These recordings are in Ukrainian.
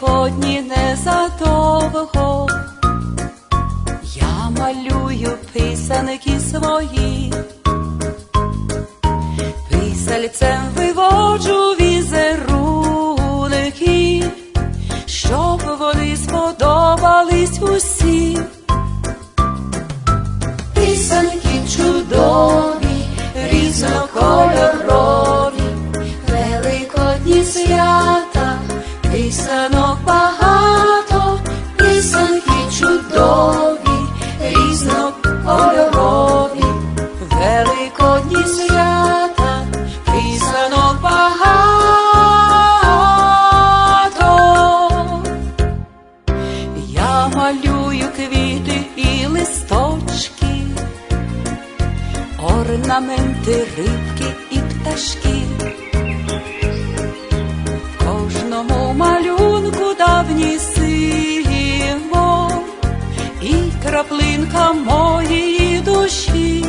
великодні незадовго. Я малюю писанки свої, писальцем виводжу візерунки, щоб вони сподобались усі. Писанки чудові, різнокольорові, великодні свята, писанок малюю квіти і листочки, орнаменти, рибки і пташки. В кожному малюнку давній символ і краплинка моєї душі.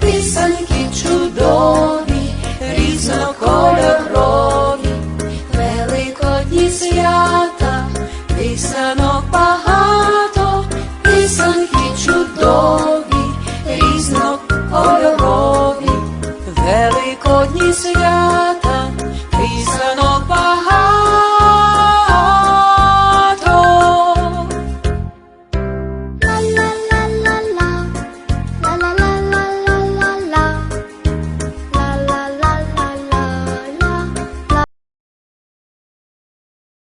Писанки чудові.